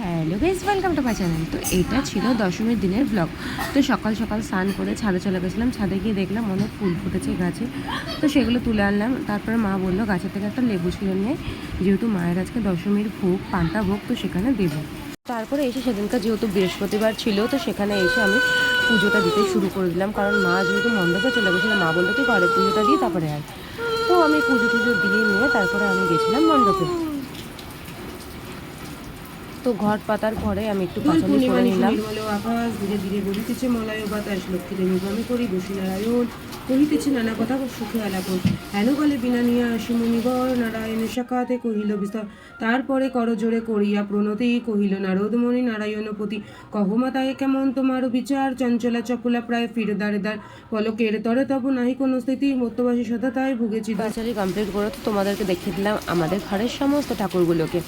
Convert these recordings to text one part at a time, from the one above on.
Hello guys welcome to my channel তো এটা ছিল দশমীর দিনের ব্লগ তো সকাল সকাল স্নান করে ছাদে চলে গেছিলাম। ছাদে গিয়ে দেখলাম অনেক ফুল ফুটেছে গাছে। তো সেগুলো তুলে আনলাম। তারপরে মা বলল, গাছের থেকে একটা লেবু ছিল নিয়ে, যেহেতু মায়ের আজকে দশমীর ভোগ, পান্তা ভোগ, তো সেখানে দেবো। তারপরে এসে সেদিনকার যেহেতু বৃহস্পতিবার ছিল, তো সেখানে এসে আমি পুজোটা দিতে শুরু করে দিলাম। কারণ মা যেহেতু মণ্ডপে চলে গেছিল, মা বলল, তুই ঘরে পুজোটা দিই তারপরে আয়। তো আমি পুজো টুজো দিয়ে নিয়ে তারপরে আমি গেছিলাম মণ্ডপে। তো ঘট পাতার পরে আমি একটু পাঁচালি করে নিলাম। আকাশ ধীরে ধীরে বলিতেছে মলয় বাতাস লক্ষ্মীতে আমি করি বসি কহিতেছে নানা কথা সুখে আলাপন হেন বিনা নিয়ে আসি মণিবর নারায়ণের শাখাতে কহিল বিস্তর। তারপরে করজোরে করিয়া প্রণতি কহিল নারদমণি নারায়ণপতি কহমাতায় কেমন তোমার বিচার? চঞ্চলা চপলা প্রায় ফিরে দাঁড়ে দাঁড় পলকের তরে তব নাহি কোনো স্থিতি। মত্যবাসী তাই ভুগেছি। পাঁচালি কমপ্লিট করে তো তোমাদেরকে দেখিয়ে দিলাম আমাদের ঘরের সমস্ত ঠাকুরগুলোকে।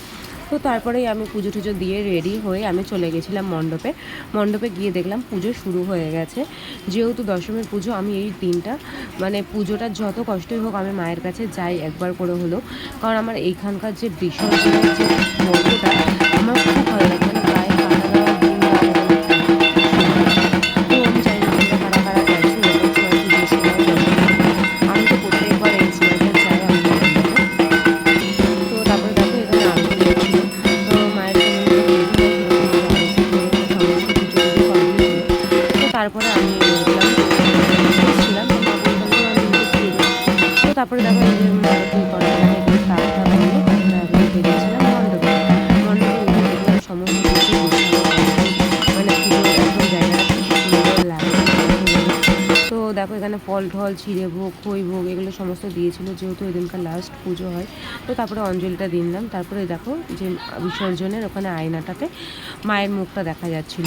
তো তারপরেই আমি পুজো টুজো দিয়ে রেডি হয়ে আমি চলে গেছিলাম মণ্ডপে। মণ্ডপে গিয়ে দেখলাম পুজো শুরু হয়ে গেছে। যেহেতু দশমীর পুজো, আমি এই দিনটা মানে পুজোটা যত কষ্টই হোক, আমি মায়ের কাছে যাই একবার করে হলো কারণ আমার এইখানকার যে বিষয় যে আমার ফল ঢল ছিঁড়ে ভোগ, খই ভোগ, এগুলো সমস্ত দিয়েছিল, যেহেতু ওই দিনকার লাস্ট পুজো হয়। তো তারপরে অঞ্জলিটা দিলাম তারপরে দেখো যে বিসর্জনের ওখানে আয়নাটাতে মায়ের মুখটা দেখা যাচ্ছিল।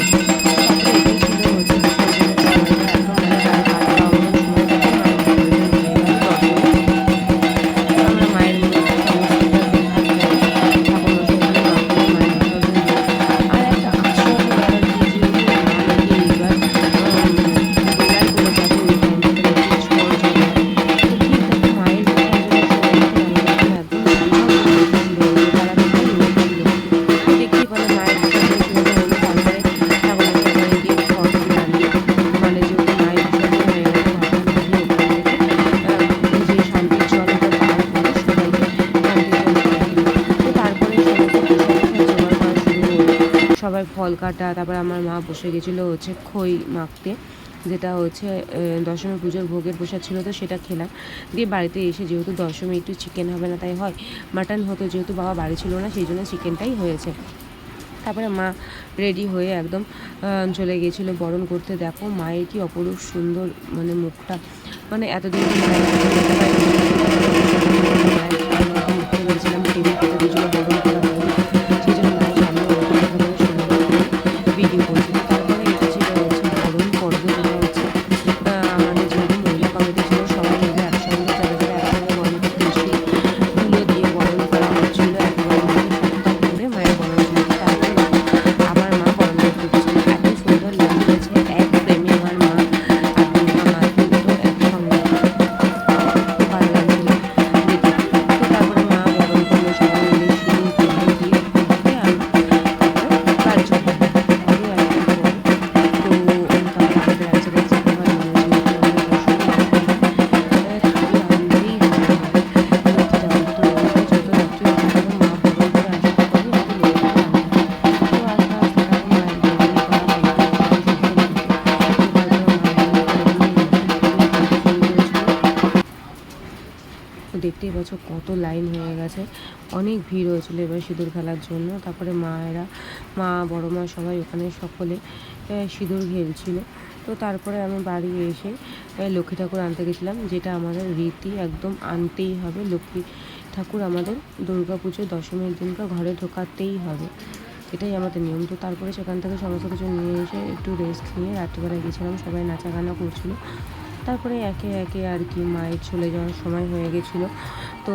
ফল কাটা, তারপরে আমার মা বসে গেছিল হচ্ছে খই মাখতে, যেটা হচ্ছে দশমী পুজোর ভোগের প্রসাদ ছিল তো সেটা খেলাম। দিয়ে বাড়িতে এসে যেহেতু দশমী একটু চিকেন হবে না তাই হয় মাটন হতো যেহেতু বাবা বাড়ি ছিল না সেই জন্য চিকেনটাই হয়েছে। তারপরে মা রেডি হয়ে একদম চলে গিয়েছিল বরণ করতে। দেখো মায়ের কি অপরূপ সুন্দর মানে মুখটা। মানে এতদিন তো কত লাইন হয়ে গেছে, অনেক ভিড় হয়েছিল এবার সিঁদুর খেলার জন্য। তারপরে মায়েরা, মা, বড় মা সবাই ওখানে সকলে সিঁদুর ঘেলছিল তো তারপরে আমি বাড়ি এসে লক্ষ্মী ঠাকুর আনতে গেছিলাম, যেটা আমাদের রীতি একদম আনতেই হবে। লক্ষ্মী ঠাকুর আমাদের দুর্গা পুজো দশমীর দিনকে ঘরে ঢোকাতেই হবে, এটাই আমাদের নিয়ম। তো তারপরে সেখান থেকে সমস্ত কিছু নিয়ে এসে একটু রেস্ট নিয়ে রাত্রিবেলায় গেছিলাম, সবাই নাচা গানা করছিল। তারপরে একে একে আর কি মায়ের চলে যাওয়ার সময় হয়ে গেছিল। তো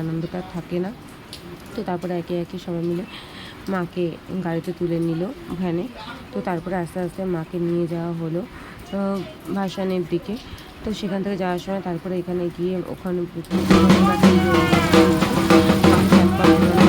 আনন্দটা থাকে না। তো তারপরে একে একে সবাই মিলে মাকে গাড়িতে তুলে নিল ভ্যানে। তো তারপরে আস্তে আস্তে মাকে নিয়ে যাওয়া হলো ভাসানের দিকে। তো সেখান থেকে যাওয়ার সময় তারপরে এখানে গিয়ে ওখানে Thank you.